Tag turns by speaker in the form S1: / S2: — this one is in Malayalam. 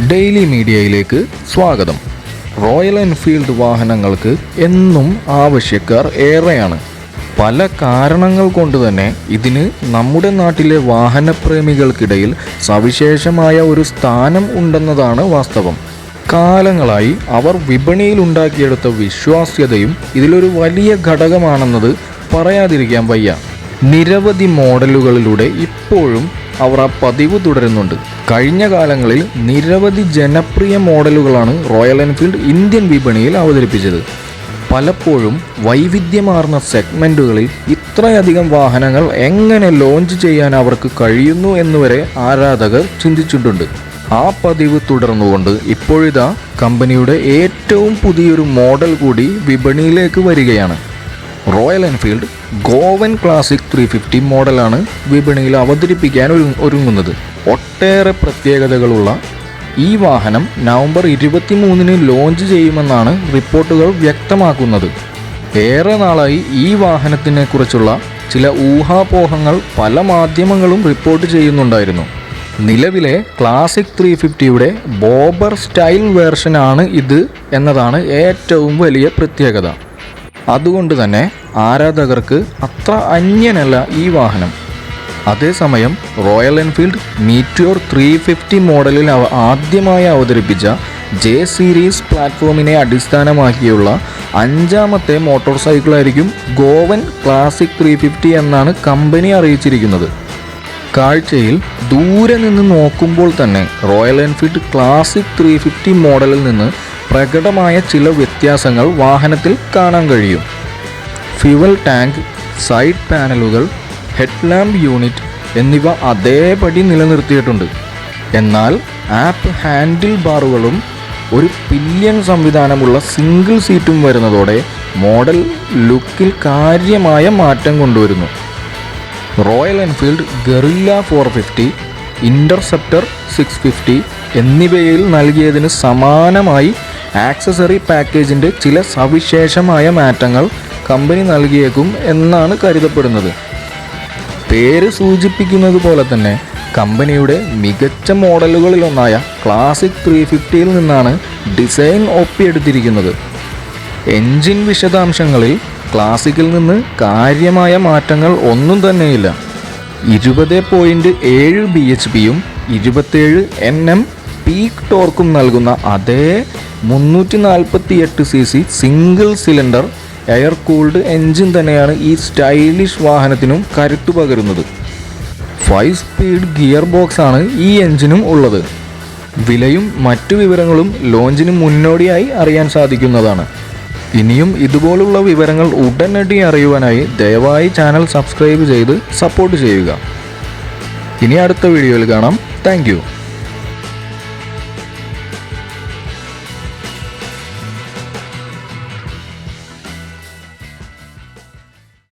S1: ഡെയിലി മീഡിയയിലേക്ക് സ്വാഗതം. റോയൽ എൻഫീൽഡ് വാഹനങ്ങൾക്ക് എന്നും ആവശ്യക്കാർ ഏറെയാണ്. പല കാരണങ്ങൾ കൊണ്ട് തന്നെ ഇതിന് നമ്മുടെ നാട്ടിലെ വാഹനപ്രേമികൾക്കിടയിൽ സവിശേഷമായ ഒരു സ്ഥാനം ഉണ്ടെന്നതാണ് വാസ്തവം. കാലങ്ങളായി അവർ വിപണിയിൽ ഉണ്ടാക്കിയെടുത്ത വിശ്വാസ്യതയും ഇതിലൊരു വലിയ ഘടകമാണെന്നത് പറയാതിരിക്കാൻ വയ്യ. നിരവധി മോഡലുകളിലൂടെ ഇപ്പോഴും അവർ ആ പതിവ് തുടരുന്നുണ്ട്. കഴിഞ്ഞ കാലങ്ങളിൽ നിരവധി ജനപ്രിയ മോഡലുകളാണ് റോയൽ എൻഫീൽഡ് ഇന്ത്യൻ വിപണിയിൽ അവതരിപ്പിച്ചത്. പലപ്പോഴും വൈവിധ്യമാർന്ന സെഗ്മെന്റുകളിൽ ഇത്രയധികം വാഹനങ്ങൾ എങ്ങനെ ലോഞ്ച് ചെയ്യാൻ അവർക്ക് കഴിയുന്നു എന്നുവരെ ആരാധകർ ചിന്തിച്ചിട്ടുണ്ട്. ആ പതിവ് തുടർന്നുകൊണ്ട് ഇപ്പോഴിതാ കമ്പനിയുടെ ഏറ്റവും പുതിയൊരു മോഡൽ കൂടി വിപണിയിലേക്ക് വരികയാണ്. Royal Enfield Goan Classic three fifty മോഡലാണ് വിപണിയിൽ അവതരിപ്പിക്കാൻ ഒരു- ഒരുങ്ങുന്നത്. ഒട്ടേറെ പ്രത്യേകതകളുള്ള ഈ വാഹനം നവംബർ ഇരുപത്തിമൂന്നിന് ലോഞ്ച് ചെയ്യുമെന്നാണ് റിപ്പോർട്ടുകൾ വ്യക്തമാക്കുന്നത്. ഏറെ നാളായി ഈ വാഹനത്തിനെ കുറിച്ചുള്ള ചില ഊഹാപോഹങ്ങൾ പല മാധ്യമങ്ങളും റിപ്പോർട്ട് ചെയ്യുന്നുണ്ടായിരുന്നു. നിലവിലെ ക്ലാസിക് ത്രീ ഫിഫ്റ്റിയുടെ ബോബർ സ്റ്റൈൽ വേർഷനാണ് ഇത് എന്നതാണ് ഏറ്റവും വലിയ പ്രത്യേകത. അതുകൊണ്ട് തന്നെ ആരാധകർക്ക് അത്ര അന്യനല്ല ഈ വാഹനം. അതേസമയം royal Enfield meteor three fifty മോഡലിൽ ആദ്യമായി അവതരിപ്പിച്ച ജെ സീരീസ് പ്ലാറ്റ്ഫോമിനെ അടിസ്ഥാനമാക്കിയുള്ള അഞ്ചാമത്തെ മോട്ടോർ സൈക്കിളായിരിക്കും ഗോവൻ ക്ലാസിക് ത്രീ ഫിഫ്റ്റി എന്നാണ് കമ്പനി അറിയിച്ചിരിക്കുന്നത്. കാഴ്ചയിൽ ദൂരെ നിന്ന് നോക്കുമ്പോൾ തന്നെ Royal Enfield Classic three fifty മോഡലിൽ നിന്ന് പ്രകടമായ ചില വ്യത്യാസങ്ങൾ വാഹനത്തിൽ കാണാൻ കഴിയും. Fuel tank side panels headlamp unit എന്നിവ അതേപടി നിലനിർത്തിയിട്ടുണ്ട്. എന്നാൽ ആപ്പ് ഹാൻഡിൽ ബാറുകളും ഒരു പില്യൺ സംവിധാനമുള്ള സിംഗിൾ സീറ്റും വരുന്നതോടെ മോഡൽ ലുക്കിൽ കാര്യമായ മാറ്റം കൊണ്ടുവരുന്നു. Royal Enfield Guerrilla four fifty Interceptor six fifty എന്നിവയിൽ നൽകിയതിന് സമാനമായി ആക്സസറി പാക്കേജിന്റെ ചില സവിശേഷമായ മാറ്റങ്ങൾ കമ്പനി നൽകിയേക്കും എന്നാണ് കരുതപ്പെടുന്നത്. പേര് സൂചിപ്പിക്കുന്നത് പോലെ തന്നെ കമ്പനിയുടെ മികച്ച മോഡലുകളിലൊന്നായ ക്ലാസിക് ത്രീ ഫിഫ്റ്റിയിൽ നിന്നാണ് ഡിസൈൻ ഒപ്പിയെടുത്തിരിക്കുന്നത്. എൻജിൻ വിശദാംശങ്ങളിൽ ക്ലാസിക്കിൽ നിന്ന് കാര്യമായ മാറ്റങ്ങൾ ഒന്നും തന്നെയില്ല. ഇരുപത് പോയിന്റ് ഏഴ് ബി എച്ച് പിയും ഇരുപത്തേഴ് എൻ എം പീക്ക് ടോർക്കും നൽകുന്ന അതേ മുന്നൂറ്റി നാൽപ്പത്തി എട്ട് C C single cylinder air cooled engine തന്നെയാണ് ഈ സ്റ്റൈലിഷ് വാഹനത്തിനും കരുത്തു പകരുന്നത്. ഫൈവ് സ്പീഡ് ഗിയർ ബോക്സ് ആണ് ഈ എഞ്ചിനും ഉള്ളത്. വിലയും മറ്റു വിവരങ്ങളും ലോഞ്ചിന് മുന്നോടിയായി അറിയാൻ സാധിക്കുന്നതാണ്. ഇനിയും ഇതുപോലുള്ള വിവരങ്ങൾ ഉടനടി അറിയുവാനായി ദയവായി ചാനൽ സബ്സ്ക്രൈബ് ചെയ്ത് സപ്പോർട്ട് ചെയ്യുക. ഇനി അടുത്ത വീഡിയോയിൽ കാണാം. താങ്ക്